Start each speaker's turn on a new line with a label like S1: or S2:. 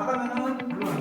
S1: ঢাকা মেহমান গ্রহণ